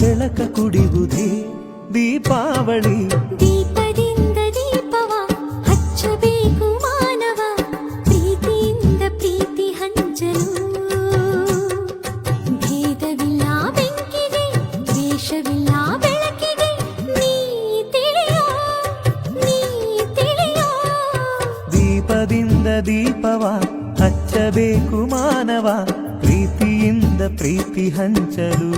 ಬೆಳಕ ಕುಡಿಯುವುದೇ ದೀಪಾವಳಿ ದೀಪದಿಂದ ದೀಪವ ಹಚ್ಚಬೇಕು ಮಾನವ ಪ್ರೀತಿಯಿಂದ ಪ್ರೀತಿ ಹಂಚಲು ಭೇದವಿಲ್ಲ ಬೆಂಕಿಗೆ ದ್ವೇಷವಿಲ್ಲ ಬೆಳಕಿಗೆ ನೀ ತಿಳಿಯೋ ನೀ ತಿಳಿಯೋ ದೀಪದಿಂದ ದೀಪವ ಹಚ್ಚಬೇಕು ಮಾನವ ಪ್ರೀತಿಯಿಂದ ಪ್ರೀತಿ ಹಂಚಲು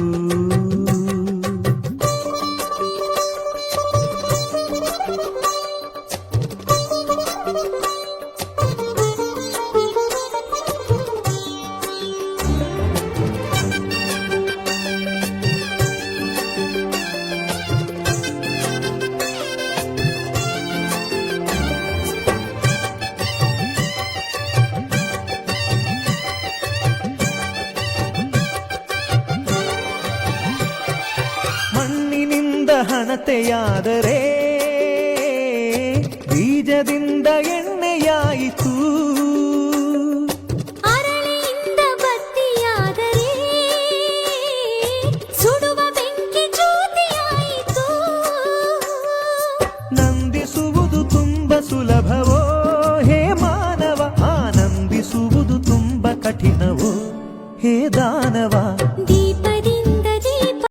ಕತೆಯಾದರೆ ಬೀಜದಿಂದ ಎಣ್ಣೆಯಾಯಿತು ಅರಳಿಯಿಂದ ಬತ್ತಿಯಾದರೆ ಸುಡುವ ಬೆಂಕಿ ಜ್ಯೋತಿಯಾಯಿತು ನಂದಿಸುವುದು ತುಂಬ ಸುಲಭವೋ ಹೇ ಮಾನವ ಆನಂದಿಸುವುದು ತುಂಬ ಕಠಿಣವೋ ಹೇ ದಾನವ ದೀಪ